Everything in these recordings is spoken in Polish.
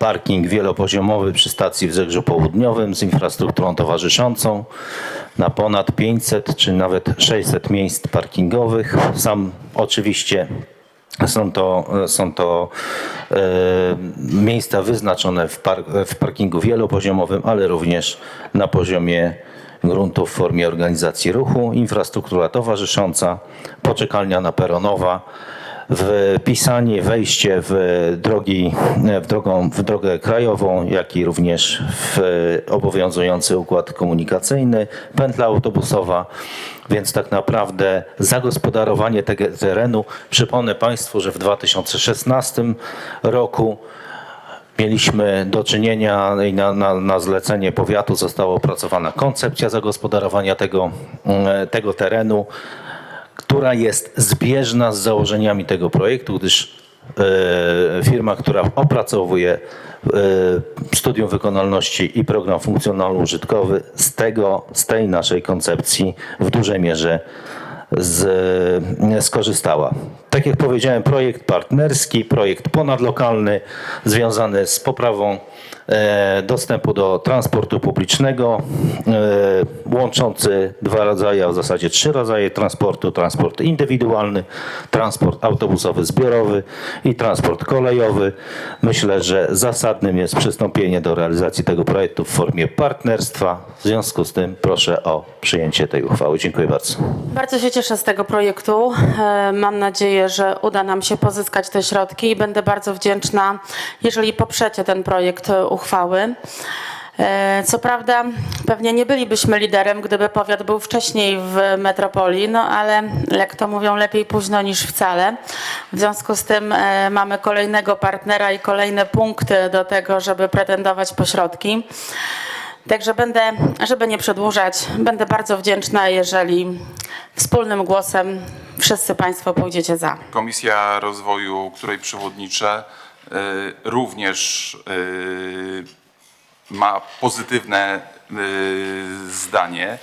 parking wielopoziomowy przy stacji w Zegrzu Południowym z infrastrukturą towarzyszącą na ponad 500 czy nawet 600 miejsc parkingowych. Sam oczywiście są to, są to e, miejsca wyznaczone w, par, w parkingu wielopoziomowym, ale również na poziomie gruntów w formie organizacji ruchu, infrastruktura towarzysząca, poczekalnia naperonowa, wpisanie, wejście w, drogi, w, drogą, w drogę krajową, jak i również w obowiązujący układ komunikacyjny, pętla autobusowa, więc tak naprawdę zagospodarowanie tego terenu. Przypomnę Państwu, że w 2016 roku Mieliśmy do czynienia i na, na, na zlecenie powiatu została opracowana koncepcja zagospodarowania tego, tego terenu, która jest zbieżna z założeniami tego projektu, gdyż e, firma, która opracowuje e, studium wykonalności i program funkcjonalno-użytkowy z, tego, z tej naszej koncepcji w dużej mierze z, skorzystała. Tak jak powiedziałem, projekt partnerski, projekt ponadlokalny związany z poprawą e, dostępu do transportu publicznego, e, łączący dwa rodzaje, a w zasadzie trzy rodzaje transportu. Transport indywidualny, transport autobusowy zbiorowy i transport kolejowy. Myślę, że zasadnym jest przystąpienie do realizacji tego projektu w formie partnerstwa. W związku z tym proszę o przyjęcie tej uchwały. Dziękuję bardzo. Bardzo się cieszę z tego projektu. E, Mam nadzieję, że uda nam się pozyskać te środki i będę bardzo wdzięczna, jeżeli poprzecie ten projekt uchwały. E, Co prawda, pewnie nie bylibyśmy liderem, gdyby powiat był wcześniej w metropolii, no ale jak to mówią, lepiej późno niż wcale. W związku z tym e, mamy kolejnego partnera i kolejne punkty do tego, żeby pretendować po środki. Także będę, żeby nie przedłużać, będę bardzo wdzięczna, jeżeli wspólnym głosem wszyscy Państwo pójdziecie za. Komisja Rozwoju, której przewodniczę, y, również y, ma pozytywne y, zdanie.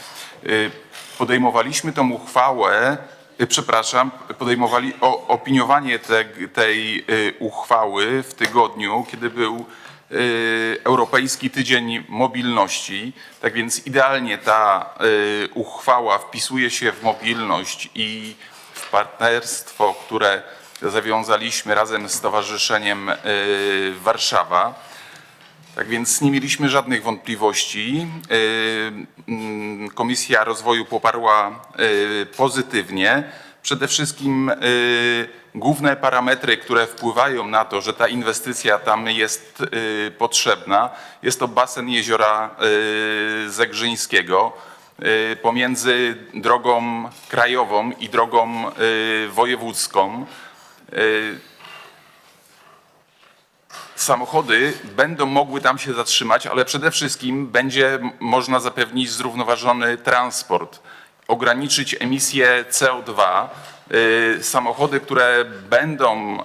Podejmowaliśmy tą uchwałę, przepraszam, podejmowali opiniowanie te, tej uchwały w tygodniu, kiedy był Europejski Tydzień Mobilności. Tak więc idealnie ta y, uchwała wpisuje się w mobilność i w partnerstwo, które zawiązaliśmy razem z Stowarzyszeniem y, Warszawa. Tak więc nie mieliśmy żadnych wątpliwości. Y, mm, Komisja Rozwoju poparła y, pozytywnie. Przede wszystkim y, główne parametry, które wpływają na to, że ta inwestycja tam jest y, potrzebna, jest to basen jeziora y, Zegrzyńskiego pomiędzy drogą krajową i drogą wojewódzką. Samochody będą mogły tam się zatrzymać, ale przede wszystkim będzie można zapewnić zrównoważony transport, ograniczyć emisję CO2. Y, Samochody, które będą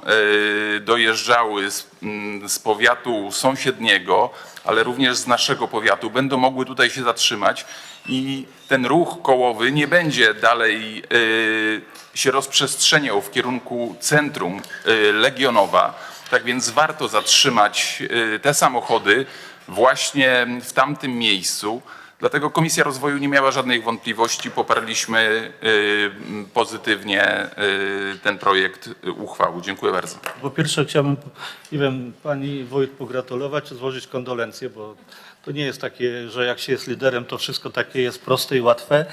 y, dojeżdżały z, mm, z powiatu sąsiedniego, ale również z naszego powiatu, będą mogły tutaj się zatrzymać i ten ruch kołowy nie będzie dalej y, się rozprzestrzeniał w kierunku centrum Legionowa. Tak więc warto zatrzymać te samochody właśnie w tamtym miejscu. Dlatego Komisja Rozwoju nie miała żadnych wątpliwości. Poparliśmy y, pozytywnie y, ten projekt uchwały. Dziękuję bardzo. Po pierwsze chciałbym, nie wiem, pani wójt pogratulować, złożyć kondolencje, bo to nie jest takie, że jak się jest liderem, to wszystko takie jest proste i łatwe.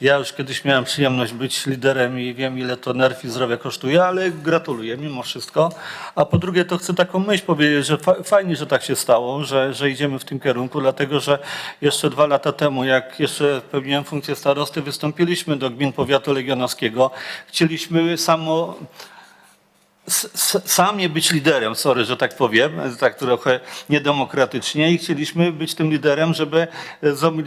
Ja już kiedyś miałem przyjemność być liderem i wiem, ile to nerw i zdrowie kosztuje, ale gratuluję mimo wszystko. A po drugie, to chcę taką myśl powiedzieć, że fa- fajnie, że tak się stało, że, że idziemy w tym kierunku, dlatego że jeszcze dwa lata temu, jak jeszcze pełniłem funkcję starosty, wystąpiliśmy do gmin powiatu legionowskiego. Chcieliśmy samo s- s- sami być liderem, sorry, że tak powiem, tak trochę niedemokratycznie i chcieliśmy być tym liderem, żeby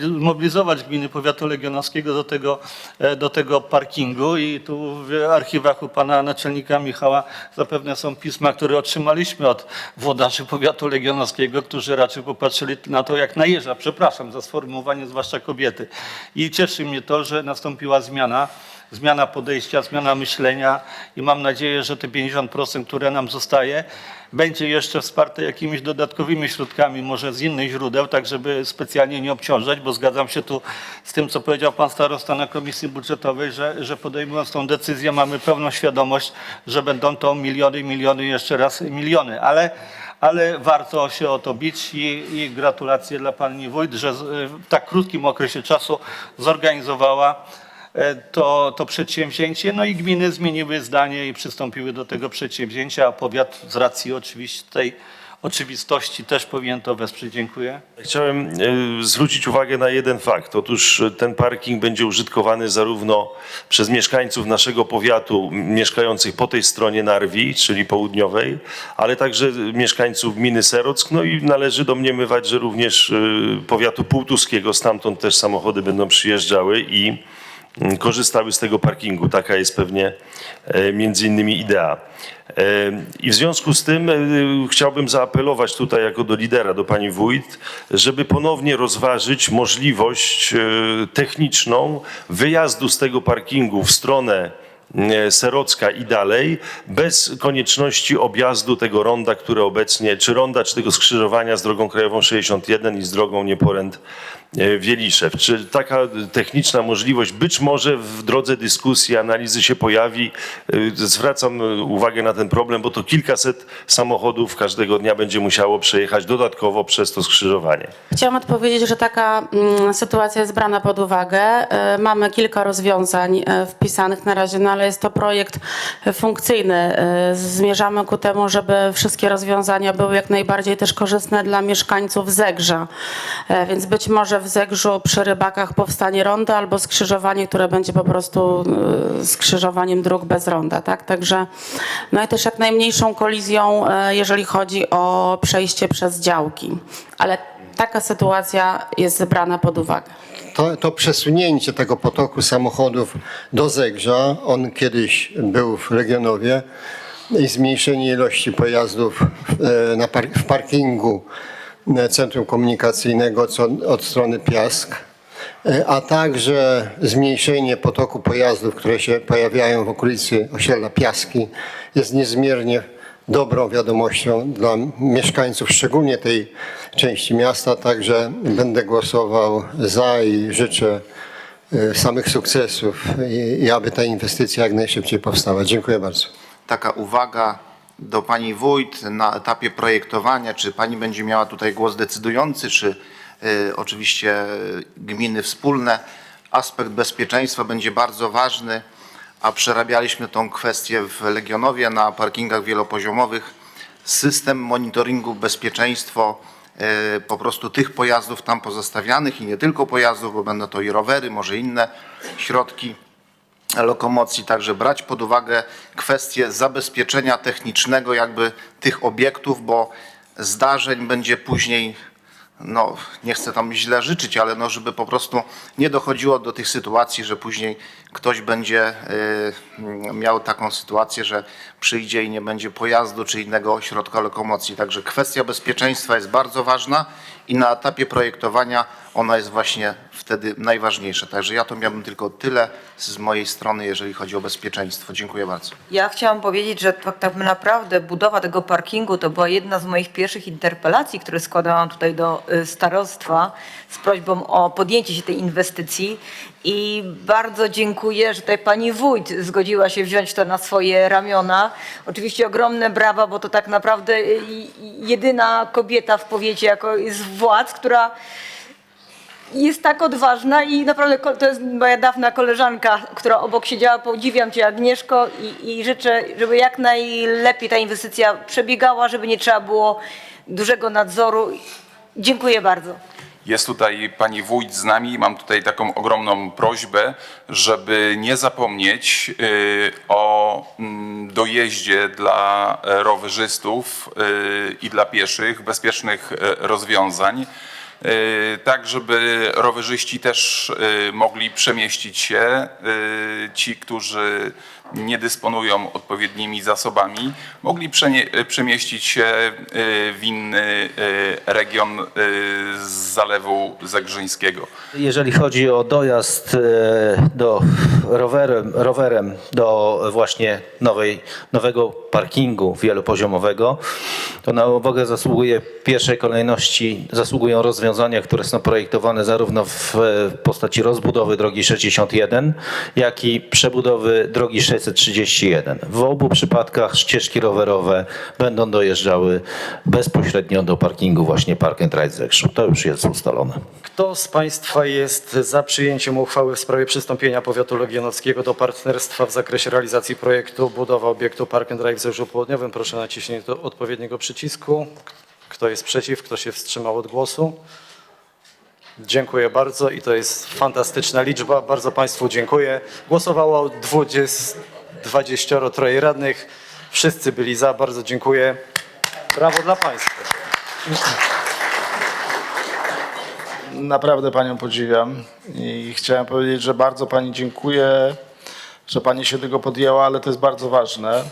zmobilizować gminy powiatu legionowskiego do tego, e, do tego parkingu i tu w archiwach u pana naczelnika Michała zapewne są pisma, które otrzymaliśmy od włodarzy powiatu legionowskiego, którzy raczej popatrzyli na to jak na jeża, przepraszam za sformułowanie, zwłaszcza kobiety. I cieszy mnie to, że nastąpiła zmiana zmiana podejścia, zmiana myślenia i mam nadzieję, że te 50%, które nam zostaje, będzie jeszcze wsparte jakimiś dodatkowymi środkami, może z innych źródeł, tak żeby specjalnie nie obciążać, bo zgadzam się tu z tym, co powiedział pan starosta na Komisji Budżetowej, że, że podejmując tą decyzję mamy pełną świadomość, że będą to miliony, miliony, jeszcze raz miliony, ale ale warto się o to bić i, i gratulacje dla pani wójt, że w tak krótkim okresie czasu zorganizowała to, to przedsięwzięcie. No i gminy zmieniły zdanie i przystąpiły do tego przedsięwzięcia, a powiat z racji oczywiście tej oczywistości też powinien to wesprzeć. Dziękuję. Chciałem e, zwrócić uwagę na jeden fakt. Otóż e, ten parking będzie użytkowany zarówno przez mieszkańców naszego powiatu mieszkających po tej stronie Narwi, czyli południowej, ale także mieszkańców gminy Serock. No i należy domniemywać, że również e, powiatu półtuskiego, stamtąd też samochody będą przyjeżdżały i korzystały z tego parkingu. Taka jest pewnie e, między innymi idea. E, I w związku z tym e, chciałbym zaapelować tutaj jako do lidera, do pani wójt, żeby ponownie rozważyć możliwość techniczną wyjazdu z tego parkingu w stronę Serocka i dalej, bez konieczności objazdu tego ronda, które obecnie, czy ronda, czy tego skrzyżowania z drogą krajową 61 i z drogą Nieporęt Wieliszew. Czy taka techniczna możliwość być może w drodze dyskusji, analizy się pojawi? E, Zwracam e, uwagę na ten problem, bo to kilkaset samochodów każdego dnia będzie musiało przejechać dodatkowo przez to skrzyżowanie. Chciałam odpowiedzieć, że taka mm, sytuacja jest brana pod uwagę. E, Mamy kilka rozwiązań e, wpisanych na razie, no ale jest to projekt e, funkcyjny. E, Zmierzamy ku temu, żeby wszystkie rozwiązania były jak najbardziej też korzystne dla mieszkańców Zegrza. E, Więc być może w Zegrzu przy rybakach powstanie ronda albo skrzyżowanie, które będzie po prostu e, skrzyżowaniem dróg bez ronda. Tak? Także no i też jak najmniejszą kolizją, e, jeżeli chodzi o przejście przez działki. Ale taka sytuacja jest brana pod uwagę. To, to przesunięcie tego potoku samochodów do Zegrza, on kiedyś był w Legionowie i zmniejszenie ilości pojazdów w parkingu e, Centrum Komunikacyjnego od strony Piask, e, a także zmniejszenie potoku pojazdów, które się pojawiają w okolicy osiedla Piaski jest niezmiernie dobrą wiadomością dla mieszkańców, szczególnie tej części miasta, także będę głosował za i życzę e, samych sukcesów i, i aby ta inwestycja jak najszybciej powstała. Dziękuję bardzo. taka uwaga do pani wójt na etapie projektowania, czy pani będzie miała tutaj głos decydujący, czy y, oczywiście y, gminy wspólne. Aspekt bezpieczeństwa będzie bardzo ważny, a przerabialiśmy tą kwestię w Legionowie na parkingach wielopoziomowych. System monitoringu bezpieczeństwo y, po prostu tych pojazdów tam pozostawianych i nie tylko pojazdów, bo będą to i rowery, może inne środki lokomocji, także brać pod uwagę kwestię zabezpieczenia technicznego jakby tych obiektów, bo zdarzeń będzie później, no nie chcę tam źle życzyć, ale no żeby po prostu nie dochodziło do tych sytuacji, że później ktoś będzie y, miał taką sytuację, że przyjdzie i nie będzie pojazdu czy innego środka lokomocji. Także kwestia bezpieczeństwa jest bardzo ważna i na etapie projektowania ona jest właśnie wtedy najważniejsza. Także ja to miałbym tylko tyle z mojej strony, jeżeli chodzi o bezpieczeństwo. Dziękuję bardzo. Ja chciałam powiedzieć, że tak, naprawdę budowa tego parkingu to była jedna z moich pierwszych interpelacji, które składałam tutaj do y, starostwa z prośbą o podjęcie się tej inwestycji i bardzo dziękuję, że tutaj pani wójt zgodziła się wziąć to na swoje ramiona. Oczywiście ogromne brawa, bo to tak naprawdę y, y, jedyna kobieta w powiecie jako z władz, która jest tak odważna i naprawdę to jest moja dawna koleżanka, która obok siedziała. Podziwiam Cię Agnieszko i, i życzę, żeby jak najlepiej ta inwestycja przebiegała, żeby nie trzeba było dużego nadzoru. Dziękuję bardzo. Jest tutaj pani wójt z nami. Mam tutaj taką ogromną prośbę, żeby nie zapomnieć y, o mm, dojeździe dla e, rowerzystów y, i dla pieszych, bezpiecznych e, rozwiązań. Y, Tak, żeby rowerzyści też y, mogli przemieścić się, y, ci, którzy nie dysponują odpowiednimi zasobami, mogli e, przemieścić się e, w inny e, region e, z Zalewu Zegrzyńskiego. Jeżeli chodzi o dojazd e, do rowerem, rowerem do właśnie nowej, nowego parkingu wielopoziomowego, to na uwagę zasługuje w pierwszej kolejności zasługują rozwiązania, które są projektowane zarówno w postaci rozbudowy drogi 61, jak i przebudowy drogi 631. W obu przypadkach ścieżki rowerowe będą dojeżdżały bezpośrednio do parkingu właśnie Park and Ride Zegrzu. To już jest ustalone. Kto z Państwa jest za przyjęciem uchwały w sprawie przystąpienia powiatu legionowskiego do partnerstwa w zakresie realizacji projektu budowa obiektu Park and Drive w Zegrzu Południowym? Proszę naciśnięcie odpowiedniego przycisku. Kto jest przeciw? Kto się wstrzymał od głosu? Dziękuję bardzo i to jest fantastyczna liczba. Bardzo Państwu dziękuję. Głosowało 20, 23 radnych. Wszyscy byli za. Bardzo dziękuję. Brawo dla Państwa. Naprawdę Panią podziwiam i chciałem powiedzieć, że bardzo Pani dziękuję, że Pani się tego podjęła, ale to jest bardzo ważne,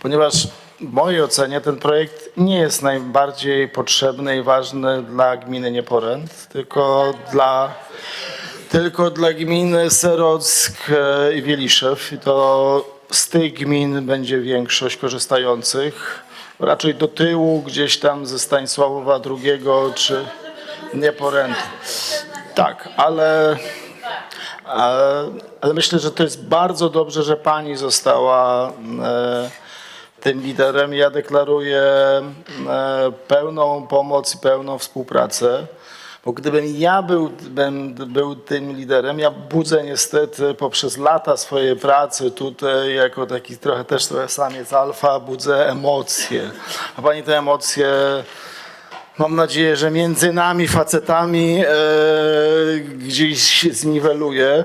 ponieważ w mojej ocenie ten projekt nie jest najbardziej potrzebny i ważny dla gminy Nieporęt, tylko dla, tylko dla gminy Serock e, i Wieliszew i to z tych gmin będzie większość korzystających. Raczej do tyłu, gdzieś tam ze Stanisławowa II czy Nieporętu. Tak, ale, ale, ale myślę, że to jest bardzo dobrze, że pani została e, tym liderem. Ja deklaruję e, pełną pomoc i pełną współpracę. Bo gdybym ja był, bym, był tym liderem, ja budzę niestety poprzez lata swojej pracy tutaj, jako taki trochę też trochę samiec alfa, budzę emocje. A pani te emocje Mam nadzieję, że między nami, facetami, e, gdzieś zniweluje,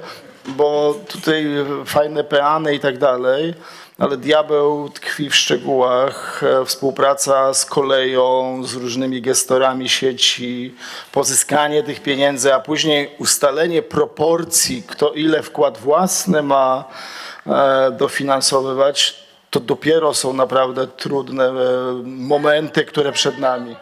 bo tutaj fajne peany i tak dalej, ale diabeł tkwi w szczegółach. E, współpraca z koleją, z różnymi gestorami sieci, pozyskanie tych pieniędzy, a później ustalenie proporcji, kto ile wkład własny ma e, dofinansowywać, to dopiero są naprawdę trudne e, momenty, które przed nami.